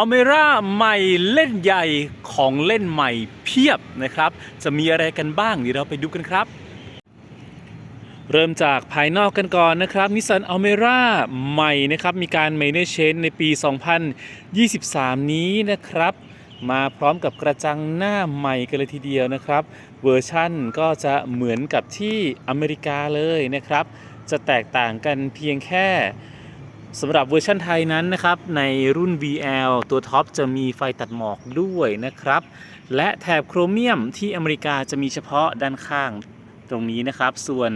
อัลเมร่าใหม่เล่นใหญ่ของเล่นใหม่เพียบนะครับ จะมีอะไรกันบ้างเดี๋ยวเราไปดูกันครับ เริ่มจากภายนอกกันก่อนนะครับนิสสันอัลเมร่าใหม่นะครับ มีการ m a i n t e n a n c e ในปี 2023 นี้นะครับ มาพร้อมกับกระจังหน้าใหม่กันเลยทีเดียวนะครับ เวอร์ชั่นก็จะเหมือนกับที่อเมริกาเลยนะครับ จะแตกต่างกันเพียงแค่ สำหรับเวอร์ชันไทยนั้นนะครับ ในรุ่น VL ตัวท็อปจะมีไฟตัดหมอกด้วยนะครับ และแถบโครเมียมที่อเมริกาจะมีเฉพาะด้านข้างตรงนี้นะครับ ส่วน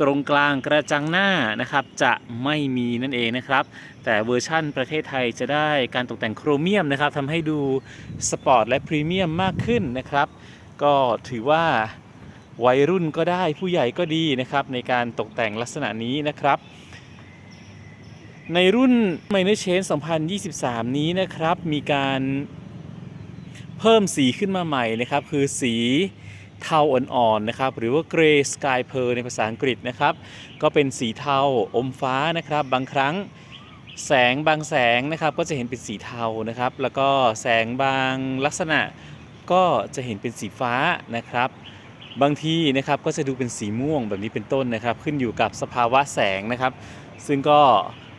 ตรงกลางกระจังหน้านะครับจะไม่มีนั่นเองนะครับ แต่เวอร์ชั่นประเทศไทยจะได้การตกแต่งโครเมียมนะครับทำให้ดูสปอร์ตและพรีเมียมมากขึ้นนะครับ ก็ถือว่าวัยรุ่นก็ได้ผู้ใหญ่ก็ดีนะครับ ในการตกแต่งลักษณะนี้นะครับ ในรุ่น m i n o r Change 2023 นี้นะครับ มีการเพิ่มสีขึ้นมาใหม่นะครับ คือสีเทาอ่อนๆนะครับ หรือว่า Grey Sky Pearl ในภาษาอังกฤษนะครับ ก็เป็นสีเทาอมฟ้านะครับ บางครั้งแสงบางแสงนะครับ ก็จะเห็นเป็นสีเทานะครับ แล้วก็แสงบางลักษณะก็จะเห็นเป็นสีฟ้านะครับ บางทีนะครับก็จะดูเป็นสีม่วงแบบนี้เป็นต้นนะครับ ขึ้นอยู่กับสภาวะแสงนะครับ ซึ่งก็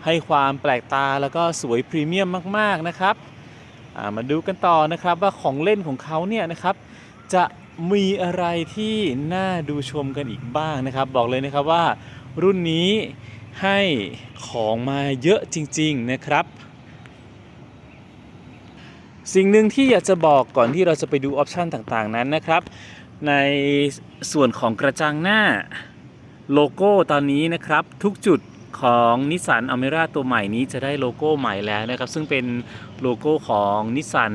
ให้ความแปลกตาแล้วก็สวยพรีเมียมมากๆนะครับมาดูกันต่อนะครับว่าของเล่นของเขาเนี่ยนะครับจะมีอะไรที่น่าดูชมกันอีกบ้างนะครับ บอกเลยนะครับว่ารุ่นนี้ให้ของมาเยอะจริง ๆนะครับ สิ่งหนึ่งที่อยากจะบอกก่อนที่เราจะไปดูออปชันต่างๆนั้นนะครับ ในส่วนของกระจังหน้าโลโก้ตอนนี้นะครับทุกจุด ของนิสสันอเมร่าตัวใหม่นี้จะได้โลโก้ใหม่แล้วนะครับ ซึ่งเป็นโลโก้ของนิสสัน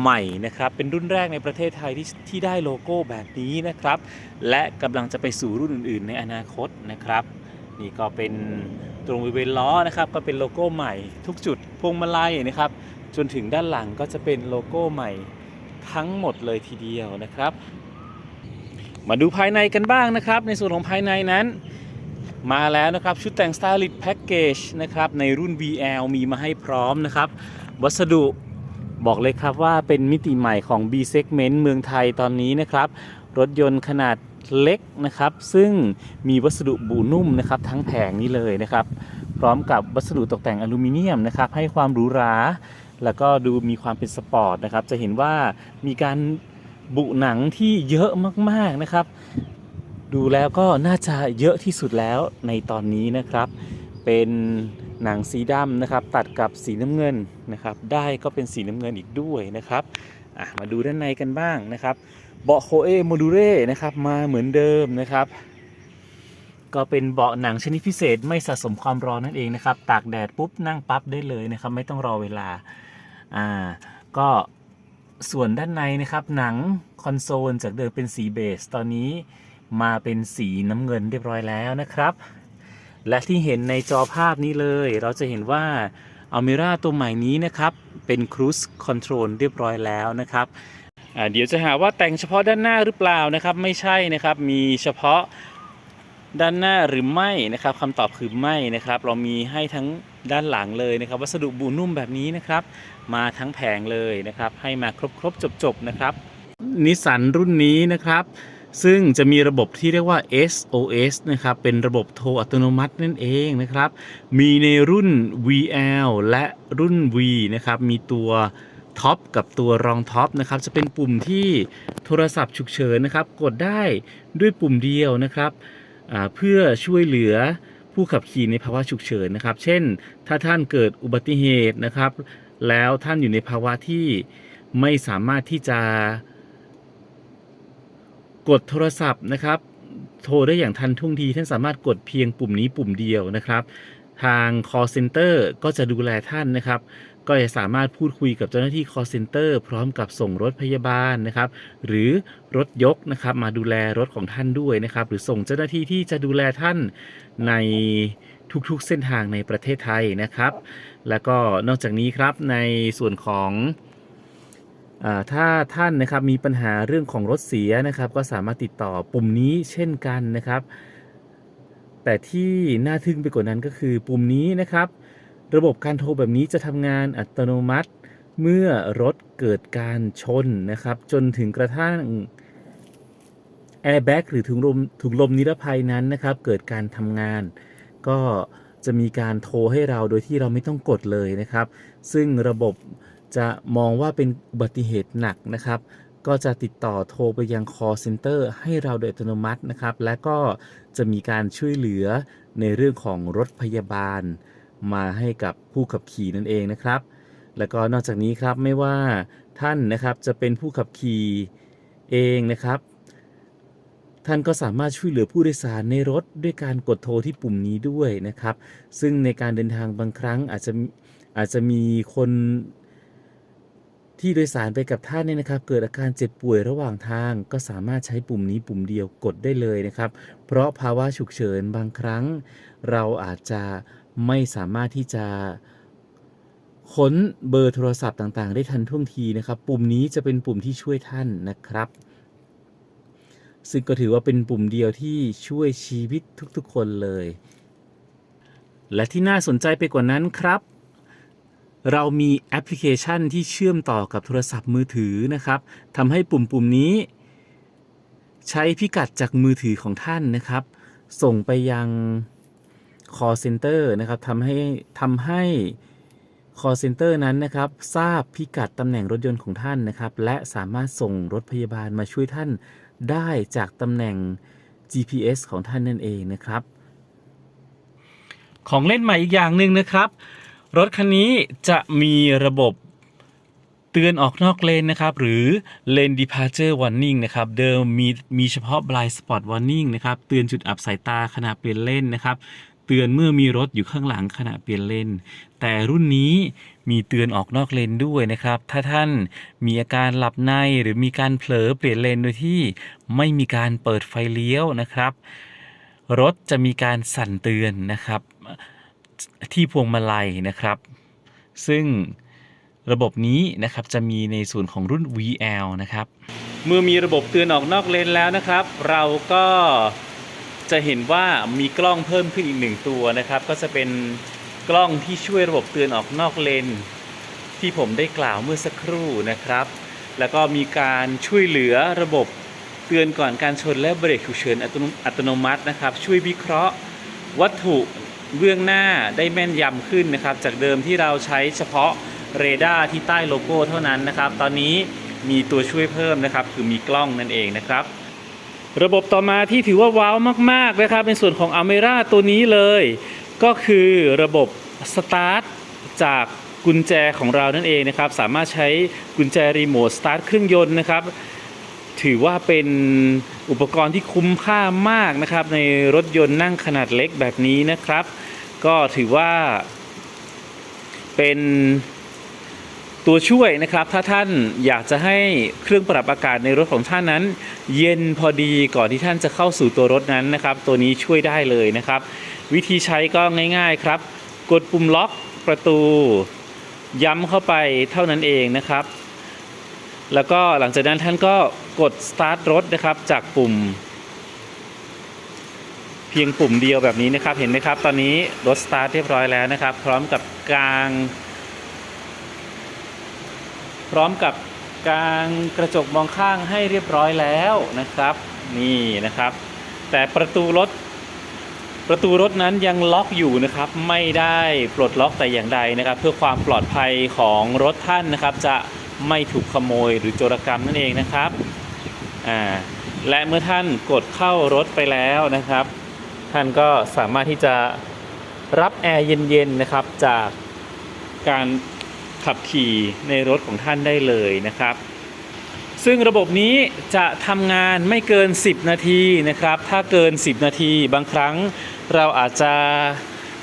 ใหม่นะครับ เป็นรุ่นแรกในประเทศไทยที่ที่ได้โลโก้แบบนี้นะครับ และกำลังจะไปสู่รุ่นอื่น ๆ ในอนาคตนะครับ นี่ก็เป็นตรงบริเวณล้อนะครับ ก็เป็นโลโก้ใหม่ทุกจุดพวงมาลัยนะครับ จนถึงด้านหลังก็จะเป็นโลโก้ใหม่ทั้งหมดเลยทีเดียวนะครับ มาดูภายในกันบ้างนะครับ ในส่วนของภายในนั้น มาแล้วนะครับ ชุดแต่ง Stylish Package นะครับ ในรุ่น VL มีมาให้พร้อมนะครับ วัสดุบอกเลยครับว่าเป็นมิติใหม่ของ B Segment เมืองไทยตอนนี้นะครับ รถยนต์ขนาดเล็กนะครับ ซึ่งมีวัสดุบูนุ่มนะครับ ทั้งแผงนี้เลยนะครับ พร้อมกับวัสดุตกแต่งอลูมิเนียมนะครับ ให้ความหรูหรา แล้วก็ดูมีความเป็นสปอร์ตนะครับ จะเห็นว่ามีการบุหนังที่เยอะมากๆนะครับ ดูแล้วก็น่าจะเยอะที่สุดแล้วในตอนนี้นะครับ เป็นหนังสีดำนะครับ ตัดกับสีน้ำเงินนะครับ ได้ก็เป็นสีน้ำเงินอีกด้วยนะครับมาดูด้านในกันบ้างนะครับ เบาะโคเอโมดูเร่นะครับมาเหมือนเดิมนะครับ ก็เป็นเบาะหนังชนิดพิเศษไม่สะสมความร้อนนั่นเองนะครับ ตากแดดปุ๊บนั่งปั๊บได้เลยนะครับ ไม่ต้องรอเวลาอ่าก็ส่วนด้านในนะครับหนังคอนโซลจากเดิมเป็นสีเบสตอนนี้ มาเป็นสีน้ำเงินเรียบร้อยแล้วนะครับ และที่เห็นในจอภาพนี้เลย เราจะเห็นว่า a m i r a ตัวใหม่นี้นะครับ เป็น Cruise Control เรียบร้อยแล้วนะครับเดี๋ยวจะหาว่าแต่งเฉพาะด้านหน้าหรือเปล่านะครับ ไม่ใช่นะครับมีเฉพาะด้านหน้าหรือไม่นะครับคำตอบคือไม่นะครับ เรามีให้ทั้งด้านหลังเลยนะครับ วัสดุบูนุ่มแบบนี้นะครับ มาทั้งแผงเลยนะครับ ให้มาครบครบจบจบๆนะครับนิสสันรุ่นนี้นะครับ ซึ่งจะมีระบบที่เรียกว่า SOS นะครับ เป็นระบบโทรอัตโนมัตินั่นเองนะครับ มีในรุ่น VL และรุ่น V นะครับ มีตัวท็อปกับตัวรองท็อปนะครับ จะเป็นปุ่มที่โทรศัพท์ฉุกเฉินนะครับ กดได้ด้วยปุ่มเดียวนะครับ เพื่อช่วยเหลือผู้ขับขี่ในภาวะฉุกเฉินนะครับ เช่น ถ้าท่านเกิดอุบัติเหตุนะครับ แล้วท่านอยู่ในภาวะที่ไม่สามารถที่จะ กดโทรศัพท์นะครับ โทรได้อย่างทันท่วงทีท่านสามารถกดเพียงปุ่มนี้ปุ่มเดียวนะครับ ทาง call center ก็จะดูแลท่านนะครับ ก็จะสามารถพูดคุยกับเจ้าหน้าที่ call center พร้อมกับส่งรถพยาบาลนะครับ หรือรถยกนะครับ มาดูแลรถของท่านด้วยนะครับ หรือส่งเจ้าหน้าที่ที่จะดูแลท่านในทุกๆเส้นทางในประเทศไทยนะครับ แล้วก็นอกจากนี้ครับในส่วนของ ถ้าท่านนะครับมีปัญหาเรื่องของรถเสียนะครับก็สามารถติดต่อปุ่มนี้เช่นกันนะครับ แต่ที่น่าทึ่งไปกว่านั้นก็คือปุ่มนี้นะครับ ระบบการโทรแบบนี้จะทำงานอัตโนมัติ เมื่อรถเกิดการชนนะครับ จนถึงกระทั่งแอร์แบ็กหรือถุงลมถุงลมนิรภัยนั้นนะครับ เกิดการทำงาน ก็จะมีการโทรให้เราโดยที่เราไม่ต้องกดเลยนะครับ ซึ่งระบบ จะมองว่าเป็นอุบัติเหตุหนักนะครับ ก็จะติดต่อโทรไปยัง call center ให้เราโดยอัตโนมัตินะครับ และก็จะมีการช่วยเหลือในเรื่องของรถพยาบาล มาให้กับผู้ขับขี่นั่นเองนะครับ แล้วก็นอกจากนี้ครับไม่ว่าท่านนะครับจะเป็นผู้ขับขี่เองนะครับ ท่านก็สามารถช่วยเหลือผู้โดยสารในรถด้วยการกดโทรที่ปุ่มนี้ด้วยนะครับ ซึ่งในการเดินทางบางครั้งอาจจะอาจจะมีคน ที่โดยสารไปกับท่านเนี่ยนะครับ เกิดอาการเจ็บป่วยระหว่างทาง ก็สามารถใช้ปุ่มนี้ปุ่มเดียวกดได้เลยนะครับ เพราะภาวะฉุกเฉินบางครั้ง เราอาจจะไม่สามารถที่จะค้นเบอร์โทรศัพท์ต่างๆ ได้ทันท่วงทีนะครับ ปุ่มนี้จะเป็นปุ่มที่ช่วยท่านนะครับ ซึ่งก็ถือว่าเป็นปุ่มเดียวที่ช่วยชีวิตทุกๆคนเลย และที่น่าสนใจไปกว่านั้นครับ เรามีแอปพลิเคชันที่เชื่อมต่อกับโทรศัพท์มือถือนะครับทำให้ปุ่มปุ่มนี้ ใช้พิกัดจากมือถือของท่านนะครับ ส่งไปยัง call center นะครับทำให้ทำให้ call center นั้นนะครับ ทราบพิกัดตำแหน่งรถยนต์ของท่านนะครับ และสามารถส่งรถพยาบาลมาช่วยท่านได้จากตำแหน่ง GPS ของท่านนั่นเองนะครับ ของเล่นใหม่อีกอย่างหนึ่งนะครับ รถคันนี้จะมีระบบเตือนออกนอกเลนนะครับ หรือ Lane Departure Warning นะครับ เดิมมีมีเฉพาะ Blind Spot Warning นะครับ เตือนจุดอับสายตาขณะเปลี่ยนเลนนะครับ เตือนเมื่อมีรถอยู่ข้างหลังขณะเปลี่ยนเลน แต่รุ่นนี้มีเตือนออกนอกเลนด้วยนะครับ ถ้าท่านมีอาการหลับในหรือมีการเผลอเปลี่ยนเลนโดยที่ไม่มีการเปิดไฟเลี้ยวนะครับ รถจะมีการสั่นเตือนนะครับ ที่พวงมาลัยนะครับ ซึ่งระบบนี้นะครับจะมีในส่วนของรุ่น VL นะครับ เมื่อมีระบบเตือนออกนอกเลนแล้วนะครับ เราก็จะเห็นว่ามีกล้องเพิ่มขึ้นอีกหนึ่งตัวนะครับ ก็จะเป็นกล้องที่ช่วยระบบเตือนออกนอกเลน ที่ผมได้กล่าวเมื่อสักครู่นะครับ แล้วก็มีการช่วยเหลือระบบเตือนก่อนการชนและเบรกฉุกเฉินอัตโนอัตโนมัตินะครับ ช่วยวิเคราะห์วัตถุ เบื้องหน้าได้แม่นยำขึ้นนะครับ จากเดิมที่เราใช้เฉพาะเรดาร์ที่ใต้โลโก้เท่านั้นนะครับ ตอนนี้มีตัวช่วยเพิ่มนะครับ คือมีกล้องนั่นเองนะครับ ระบบต่อมาที่ถือว่าว้าวมากๆนะครับในส่วนของ a m e r a ตัวนี้เลย ก็คือระบบสตาร์ทจากกุญแจของเรานั่นเองนะครับ สามารถใช้กุญแจรีโมทสตาร์ทเครื่องยนต์นะครับ ถือว่าเป็น อุปกรณ์ที่คุ้มค่ามากนะครับ ในรถยนต์นั่งขนาดเล็กแบบนี้นะครับ ก็ถือว่าเป็นตัวช่วยนะครับ ถ้าท่านอยากจะให้เครื่องปรับอากาศในรถของท่านนั้น เย็นพอดีก่อนที่ท่านจะเข้าสู่ตัวรถนั้นนะครับ ตัวนี้ช่วยได้เลยนะครับ วิธีใช้ก็ง่าย ๆครับ กดปุ่มล็อกประตู ย้ำเข้าไปเท่านั้นเองนะครับ แล้วก็หลังจากนั้นท่านก็ กด start รถนะครับจากปุ่ม เพียงปุ่มเดียวแบบนี้นะครับ เห็นไหมครับ ตอนนี้รถ start เรียบร้อยแล้วนะครับ พร้อมกับกลาง พร้อมกับกลางกระจกมองข้างให้เรียบร้อยแล้วนะครับ นี่นะครับ แต่ประตูรถประตูรถนั้นยังล็อกอยู่นะครับไม่ได้ปลดล็อกแต่อย่างใดนะครับ เพื่อความปลอดภัยของรถท่านนะครับ จะไม่ถูกขโมยหรือโจรกรรมนั่นเองนะครับ อ่าและเมื่อท่านกดเข้ารถไปแล้วนะครับ ท่านก็สามารถที่จะรับแอร์เย็นๆนะครับจากการขับขี่ในรถของท่านได้เลยนะครับ ซึ่งระบบนี้จะทำงานไม่เกิน 10 นาทีนะครับ ถ้าเกิน 10 นาทีบางครั้งเราอาจจะ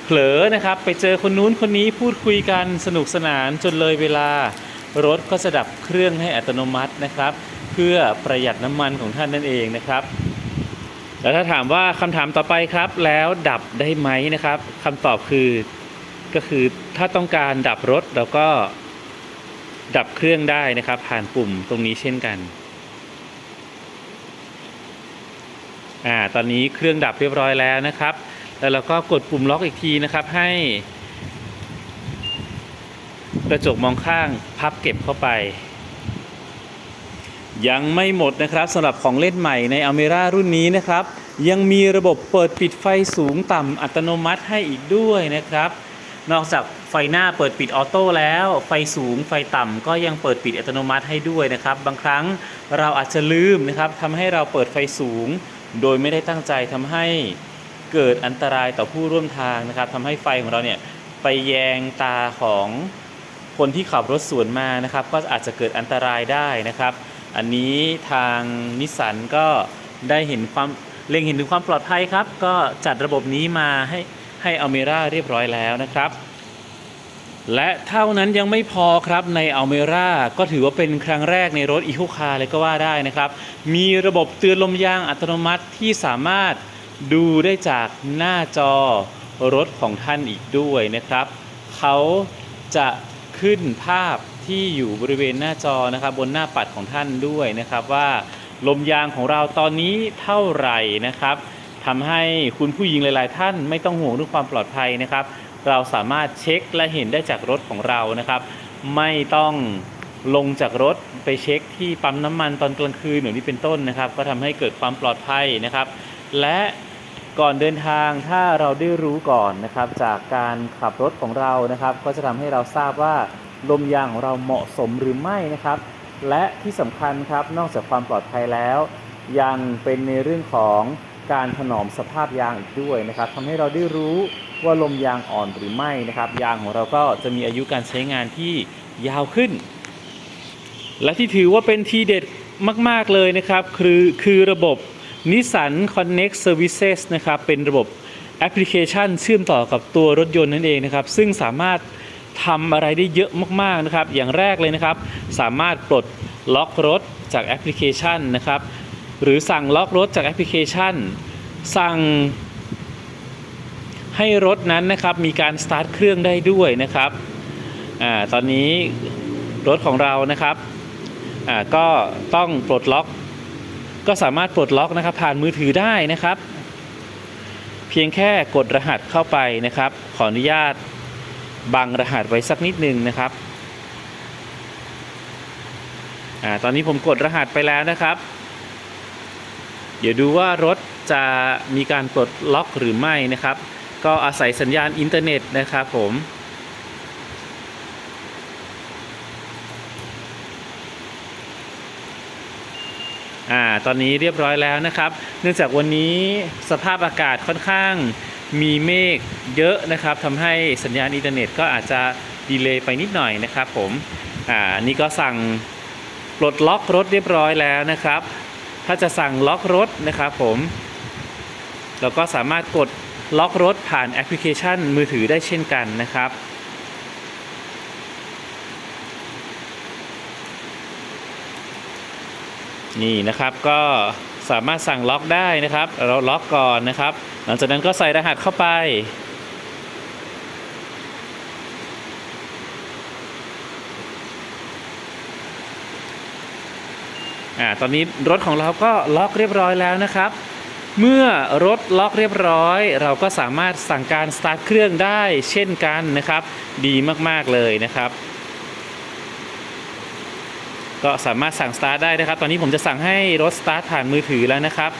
เผลอนะครับไปเจอคนนู้นคนนี้พูดคุยกันสนุกสนานจนเลยเวลารถก็จะดับเครื่องให้อัตโนมัตินะครับ พื่อประหยัดน้ำมันของท่านนั่นเองนะครับ แล้วถ้าถามว่าคำถามต่อไปครับ แล้วดับได้ไหมนะครับคำตอบคือก็คือถ้าต้องการดับรถเราก็ดับเครื่องได้นะครับ ผ่านปุ่มตรงนี้เช่นกันอ่าตอนนี้เครื่องดับเรียบร้อยแล้วนะครับ แล้วเราก็กดปุ่มล็อกอีกทีนะครับให้ กระจกมองข้างพับเก็บเข้าไป ยังไม่หมดนะครับสำหรับของเล่นใหม่ใน Almera รุ่นนี้นะครับ ยังมีระบบเปิดปิดไฟสูงต่ำอัตโนมัติให้อีกด้วยนะครับ นอกจากไฟหน้าเปิดปิดออโต้แล้ว ไฟสูงไฟต่ำก็ยังเปิดปิดอัตโนมัติให้ด้วยนะครับ บางครั้งเราอาจจะลืมนะครับทำให้เราเปิดไฟสูง โดยไม่ได้ตั้งใจทำให้เกิดอันตรายต่อผู้ร่วมทางนะครับทำให้ไฟของเราเนี่ยไปแยงตาของคนที่ขับรถสวนมานะครับ ก็อาจจะเกิดอันตรายได้นะครับ อันนี้ทางนิสสันก็ได้เห็นความเล็งเห็นถึงความปลอดภัยครับ ก็จัดระบบนี้มาให้ให้อเมร่าเรียบร้อยแล้วนะครับ และเท่านั้นยังไม่พอครับใน Almera ก็ถือว่าเป็นครั้งแรกในรถ e c o Car เลยก็ว่าได้นะครับ มีระบบเตือนลมยางอัตโนมัติที่สามารถดูได้จากหน้าจอรถของท่านอีกด้วยนะครับ เขาจะขึ้นภาพ ที่อยู่บริเวณหน้าจอนะครับบนหน้าปัดของท่านด้วยนะครับว่าลมยางของเราตอนนี้เท่าไหร่นะครับทำให้คุณผู้หญิงหลาย ๆ ท่านไม่ต้องห่วงเรื่องความปลอดภัยนะครับ เราสามารถเช็คและเห็นได้จากรถของเรานะครับ ไม่ต้องลงจากรถไปเช็คที่ปั๊มน้ำมันตอนกลางคืนหรือนี้เป็นต้นนะครับ ก็ทำให้เกิดความปลอดภัยนะครับ และก่อนเดินทางถ้าเราได้รู้ก่อนนะครับ จากการขับรถของเรานะครับ ก็จะทำให้เราทราบว่า ลมยางของเราเหมาะสมหรือไม่นะครับ และที่สำคัญครับนอกจากความปลอดภัยแล้ว ยังเป็นในเรื่องของการถนอมสภาพยางอีกด้วยนะครับทำให้เราได้รู้ว่าลมยางอ่อนหรือไม่นะครับ ยางของเราก็จะมีอายุการใช้งานที่ยาวขึ้น และที่ถือว่าเป็นทีเด็ดมาก ๆ เลยนะครับ คือคือระบบ Nissan Connect Services นะครับ เป็นระบบแอปพลิเคชันเชื่อมต่อกับตัวรถยนต์นั่นเองนะครับ ซึ่งสามารถ ทำอะไรได้เยอะมากๆนะครับ อย่างแรกเลยนะครับ สามารถปลดล็อกรถจากแอปพลิเคชันนะครับ หรือสั่งล็อกรถจากแอปพลิเคชัน สั่งให้รถนั้นนะครับมีการสตาร์ทเครื่องได้ด้วยนะครับอ่าตอนนี้รถของเรานะครับอ่าก็ต้องปลดล็อก ก็สามารถปลดล็อกนะครับผ่านมือถือได้นะครับ เพียงแค่กดรหัสเข้าไปนะครับ ขออนุญาต บังรหัสไว้สักนิดหนึ่งนะครับอ่าตอนนี้ผมกดรหัสไปแล้วนะครับ เดี๋ยวดูว่ารถจะมีการปลดล็อกหรือไม่นะครับ ก็อาศัยสัญญาณอินเทอร์เน็ตนะครับผมอ่าตอนนี้เรียบร้อยแล้วนะครับ เนื่องจากวันนี้สภาพอากาศค่อนข้าง มีเมฆเยอะนะครับทำให้สัญญาณอินเทอร์เน็ตก็อาจจะดีเลย์ไปนิดหน่อยนะครับผมอ่านี่ก็สั่งปลดล็อกรถเรียบร้อยแล้วนะครับ ถ้าจะสั่งล็อกรถนะครับผมเราก็สามารถกดล็อกรถผ่านแอปพลิเคชันมือถือได้เช่นกันนะครับ นี่นะครับก็สามารถสั่งล็อกได้นะครับ เราล็อกก่อนนะครับ หลังจากนั้นก็ใส่รหัสเข้าไป อ่า ตอนนี้รถของเราก็ล็อกเรียบร้อยแล้วนะครับ เมื่อรถล็อกเรียบร้อย เราก็สามารถสั่งการสตาร์ทเครื่องได้เช่นกันนะครับ ดีมากๆเลยนะครับ ก็สามารถสั่งสตาร์ทได้นะครับ ตอนนี้ผมจะสั่งให้รถสตาร์ทผ่านมือถือแล้วนะครับ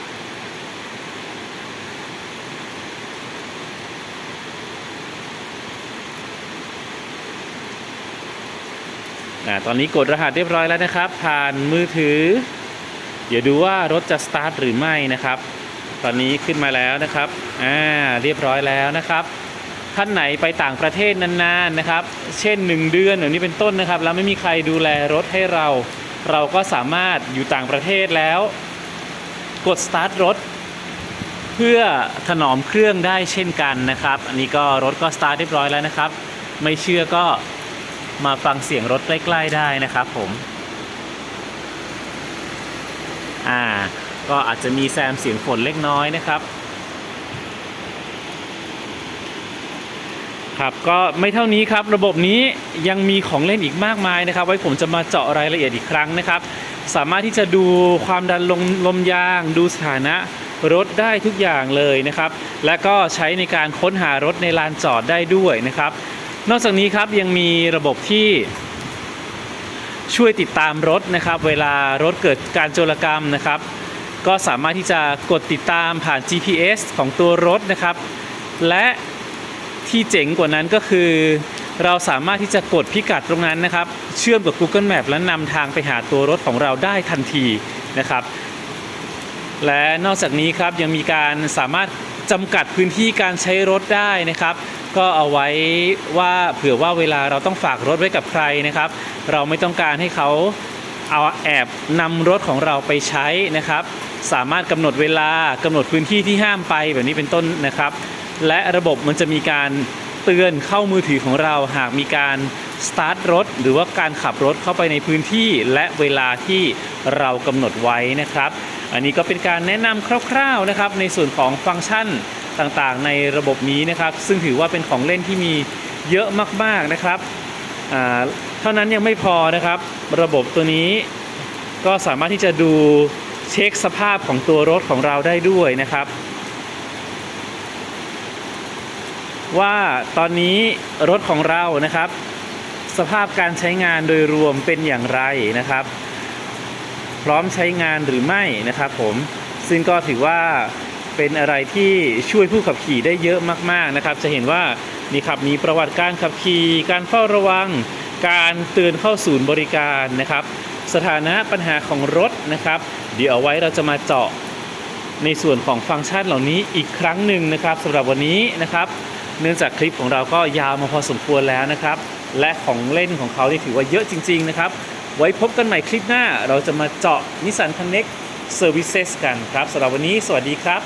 อ่าตอนนี้กดรหัสเรียบร้อยแล้วนะครับ ผ่านมือถือ เดี๋ยวดูว่ารถจะสตาร์ทหรือไม่นะครับ ตอนนี้ขึ้นมาแล้วนะครับอ่าเรียบร้อยแล้วนะครับ ท่านไหนไปต่างประเทศนานๆนะครับ เช่น 1 เดือนอย่างนี้เป็นต้นนะครับ แล้วไม่มีใครดูแลรถให้เรา เราก็สามารถอยู่ต่างประเทศแล้ว กดสตาร์ทรถเพื่อถนอมเครื่องได้เช่นกันนะครับ อันนี้ก็รถก็สตาร์ทเรียบร้อยแล้วนะครับ ไม่เชื่อก็ มาฟังเสียงรถใกล้ ๆ ได้นะครับผม อ่า ก็อาจจะมีแซมเสียงฝนเล็กน้อยนะครับ ครับ ก็ไม่เท่านี้ครับ ระบบนี้ยังมีของเล่นอีกมากมายนะครับ ไว้ผมจะมาเจาะรายละเอียดอีกครั้งนะครับ สามารถที่จะดูความดันลมลมยาง ดูสถานะรถได้ทุกอย่างเลยนะครับ และก็ใช้ในการค้นหารถในลานจอดได้ด้วยนะครับ นอกจากนี้ครับยังมีระบบที่ช่วยติดตามรถนะครับ เวลารถเกิดการโจรกรรมนะครับ ก็สามารถที่จะกดติดตามผ่าน GPS ของตัวรถนะครับ และที่เจ๋งกว่านั้นก็คือ เราสามารถที่จะกดพิกัดตรงนั้นนะครับ เชื่อมกับ Google Map และนำทางไปหาตัวรถของเราได้ทันทีนะครับ และนอกจากนี้ครับยังมีการสามารถจำกัดพื้นที่การใช้รถได้นะครับ ก็เอาไว้ว่าเผื่อว่าเวลาเราต้องฝากรถไว้กับใครนะครับ เราไม่ต้องการให้เขาเอาแอบนำรถของเราไปใช้นะครับ สามารถกำหนดเวลากำหนดพื้นที่ที่ห้ามไปแบบนี้เป็นต้นนะครับ และระบบมันจะมีการเตือนเข้ามือถือของเราหากมีการสตาร์ทรถหรือว่าการขับรถเข้าไปในพื้นที่และเวลาที่เรากำหนดไว้นะครับ อันนี้ก็เป็นการแนะนำคร่าวๆนะครับ ในส่วนของฟังก์ชัน ต่างๆ ในระบบนี้นะครับ ซึ่งถือว่าเป็นของเล่นที่มีเยอะมากๆนะครับเท่านั้นยังไม่พอนะครับ ระบบตัวนี้ก็สามารถที่จะดูเช็คสภาพของตัวรถของเราได้ด้วยนะครับ ว่าตอนนี้รถของเรานะครับ สภาพการใช้งานโดยรวมเป็นอย่างไรนะครับ พร้อมใช้งานหรือไม่นะครับผมซึ่งก็ถือว่า เป็นอะไรที่ช่วยผู้ขับขี่ได้เยอะมากๆนะครับ จะเห็นว่านี่ครับมีประวัติการขับขี่การเฝ้าระวัง การเตือนเข้าศูนย์บริการนะครับ สถานะปัญหาของรถนะครับ เดี๋ยวเอาไว้เราจะมาเจาะในส่วนของฟังก์ชันเหล่านี้อีกครั้งหนึ่งนะครับสำหรับวันนี้นะครับ เนื่องจากคลิปของเราก็ยาวมาพอสมควรแล้วนะครับ และของเล่นของเขาที่ถือว่าเยอะจริง ๆ นะครับ ไว้พบกันใหม่คลิปหน้าเราจะมาเจาะ Nissan Connect Services กันครับสำหรับวันนี้สวัสดีครับ